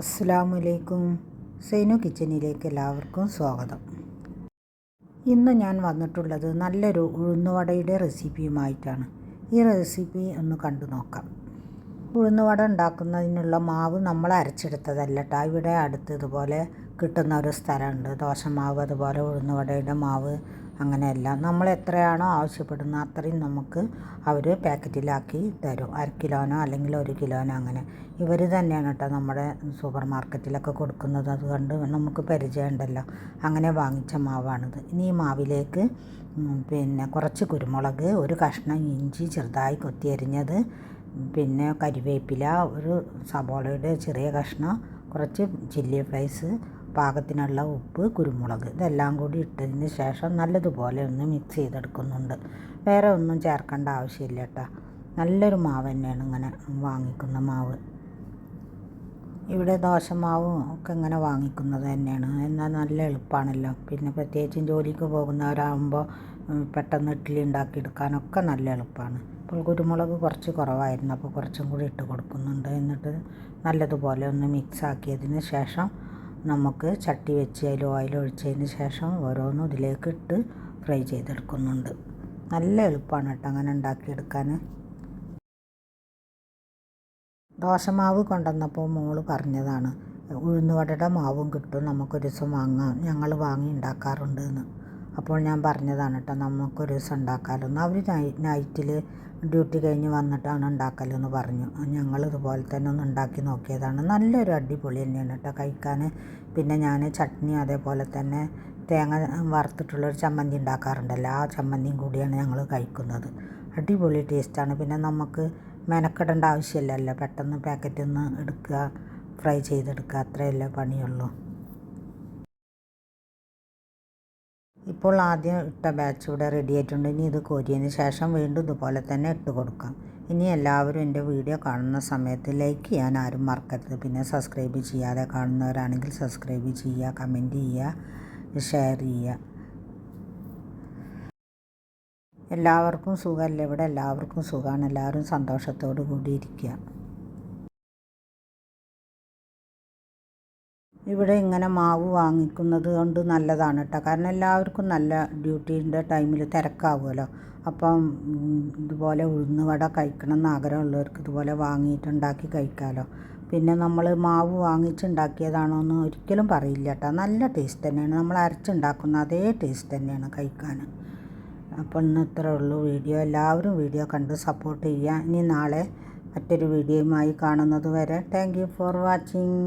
അസ്സാം വലൈക്കും സൈനു കിച്ചനിലേക്ക് എല്ലാവർക്കും സ്വാഗതം. ഇന്ന് ഞാൻ വന്നിട്ടുള്ളത് നല്ലൊരു ഉഴുന്നുവടയുടെ റെസിപ്പിയുമായിട്ടാണ്. ഈ റെസിപ്പി ഒന്ന് കണ്ടു നോക്കാം. ഉഴുന്നുവട ഉണ്ടാക്കുന്നതിനുള്ള മാവ് നമ്മൾ അരച്ചെടുത്തതല്ല കേട്ടോ ഇവിടെ അടുത്ത് ഇതുപോലെ കിട്ടുന്ന ഒരു സ്ഥലമുണ്ട്. ദോശമാവ് അതുപോലെ ഉഴുന്നുവടയുടെ മാവ് അങ്ങനെയല്ല. നമ്മൾ എത്രയാണോ ആവശ്യപ്പെടുന്നത് അത്രയും നമുക്ക് അവർ പാക്കറ്റിലാക്കി തരും. അര കിലോനോ അല്ലെങ്കിൽ ഒരു കിലോനോ അങ്ങനെ. ഇവർ തന്നെയാണ് കേട്ടോ നമ്മുടെ സൂപ്പർ മാർക്കറ്റിലൊക്കെ കൊടുക്കുന്നത്. അതുകൊണ്ട് നമുക്ക് പരിചയമുണ്ടല്ലോ. അങ്ങനെ വാങ്ങിച്ച മാവാണിത്. ഇനി ഈ മാവിലേക്ക് പിന്നെ കുറച്ച് കുരുമുളക് ഒരു കഷ്ണം ഇഞ്ചി ചെറുതായി കൊത്തിയരിഞ്ഞത് പിന്നെ കരിവേപ്പില ഒരു സബോളയുടെ ചെറിയ കഷ്ണം കുറച്ച് ചില്ലി ഫ്ലൈസ് പാകത്തിനുള്ള ഉപ്പ് കുരുമുളക് ഇതെല്ലാം കൂടി ഇട്ടതിന് ശേഷം നല്ലതുപോലെ ഒന്ന് മിക്സ് ചെയ്തെടുക്കുന്നുണ്ട്. വേറെ ഒന്നും ചേർക്കേണ്ട ആവശ്യമില്ല കേട്ടോ. നല്ലൊരു മാവ് തന്നെയാണ് ഇങ്ങനെ വാങ്ങിക്കുന്ന മാവ്. ഇവിടെ ദോശമാവും ഒക്കെ ഇങ്ങനെ വാങ്ങിക്കുന്നത് തന്നെയാണ്. എന്നാൽ നല്ല എളുപ്പമാണല്ലോ. പിന്നെ പ്രത്യേകിച്ചും ജോലിക്ക് പോകുന്നവരാകുമ്പോൾ പെട്ടെന്ന് ഇഡ്ഡലി ഉണ്ടാക്കിയെടുക്കാനൊക്കെ നല്ല എളുപ്പമാണ്. അപ്പോൾ കുരുമുളക് കുറച്ച് കുറവായിരുന്നു. അപ്പോൾ കുറച്ചും കൂടി ഇട്ട് കൊടുക്കുന്നുണ്ട്. എന്നിട്ട് നല്ലതുപോലെ ഒന്ന് മിക്സ് ആക്കിയതിന് ശേഷം നമുക്ക് ചട്ടി വെച്ച് അതിൽ ഓയിൽ ഒഴിച്ചതിന് ശേഷം ഓരോന്നും ഇതിലേക്ക് ഇട്ട് ഫ്രൈ ചെയ്തെടുക്കുന്നുണ്ട്. നല്ല എളുപ്പമാണ് കേട്ടോ അങ്ങനെ ഉണ്ടാക്കിയെടുക്കാൻ. ദോശമാവ് കൊണ്ടുവന്നപ്പോൾ മോൾ പറഞ്ഞതാണ് ഉഴുന്നുവടയുടെ മാവും കിട്ടും നമുക്കൊരു ദിവസം വാങ്ങാം ഞങ്ങൾ വാങ്ങി ഉണ്ടാക്കാറുണ്ട് എന്ന്. അപ്പോൾ ഞാൻ പറഞ്ഞതാണ് കേട്ടോ നമുക്കൊരു ദിവസം ഉണ്ടാക്കാമല്ലോ അവർ നൈറ്റിൽ ഡ്യൂട്ടി കഴിഞ്ഞ് വന്നിട്ടാണ് ഉണ്ടാക്കലെന്ന് പറഞ്ഞു. ഞങ്ങൾ ഇതുപോലെ തന്നെ ഒന്ന് ഉണ്ടാക്കി നോക്കിയതാണ്. നല്ലൊരു അടിപൊളി തന്നെയാണ് കേട്ടോ കഴിക്കാൻ. പിന്നെ ഞാൻ ചട്നി അതേപോലെ തന്നെ തേങ്ങ വറുത്തിട്ടുള്ളൊരു ചമ്മന്തി ഉണ്ടാക്കാറുണ്ടല്ലോ ആ ചമ്മന്തിയും കൂടിയാണ് ഞങ്ങൾ കഴിക്കുന്നത്. അടിപൊളി ടേസ്റ്റാണ്. പിന്നെ നമുക്ക് മെനക്കെടേണ്ട ആവശ്യമില്ലല്ലോ പെട്ടെന്ന് പാക്കറ്റിൽ നിന്ന് എടുക്കുക ഫ്രൈ ചെയ്തെടുക്കുക അത്രയല്ലേ പണിയുള്ളൂ. ഇപ്പോൾ ആദ്യം ഇട്ട ബാച്ച് ഇവിടെ റെഡി ആയിട്ടുണ്ട്. ഇനി ഇത് കോരിയതിന് ശേഷം വീണ്ടും ഇതുപോലെ തന്നെ ഇട്ട് കൊടുക്കാം. ഇനി എല്ലാവരും എന്റെ വീഡിയോ കാണുന്ന സമയത്ത് ലൈക്ക് ചെയ്യാൻ ആരും മറക്കരുത്. പിന്നെ സബ്സ്ക്രൈബ് ചെയ്യാതെ കാണുന്നവരാണെങ്കിൽ സബ്സ്ക്രൈബ് ചെയ്യുക കമന്റ് ചെയ്യുക ഷെയർ ചെയ്യുക. എല്ലാവർക്കും സുഖമല്ലേ? ഇവിടെ എല്ലാവർക്കും സുഖമാണ്. എല്ലാവരും സന്തോഷത്തോടു കൂടി ഇരിക്കുക. ഇവിടെ ഇങ്ങനെ മാവ് വാങ്ങിക്കുന്നത് കൊണ്ട് നല്ലതാണ് കേട്ടോ കാരണം എല്ലാവർക്കും നല്ല ഡ്യൂട്ടീന്റെ ടൈമിൽ തിരക്കാവുമല്ലോ. അപ്പം ഇതുപോലെ ഉഴുന്ന് വട കഴിക്കണം എന്ന് ആഗ്രഹമുള്ളവർക്ക് ഇതുപോലെ വാങ്ങിയിട്ടുണ്ടാക്കി കഴിക്കാമല്ലോ പിന്നെ നമ്മൾ മാവ് വാങ്ങിച്ചുണ്ടാക്കിയതാണോ എന്ന് ഒരിക്കലും പറയില്ല കേട്ടോ നല്ല ടേസ്റ്റ് തന്നെയാണ്. നമ്മൾ അരച്ചുണ്ടാക്കുന്ന അതേ ടേസ്റ്റ് തന്നെയാണ് കഴിക്കാൻ അപ്പോൾ ഇന്ന് ഇത്രേ ഉള്ളൂ വീഡിയോ. എല്ലാവരും വീഡിയോ കണ്ട് സപ്പോർട്ട് ചെയ്യുക. ഇനി നാളെ മറ്റൊരു വീഡിയോയുമായി കാണുന്നത് വരെ. Thank you for watching.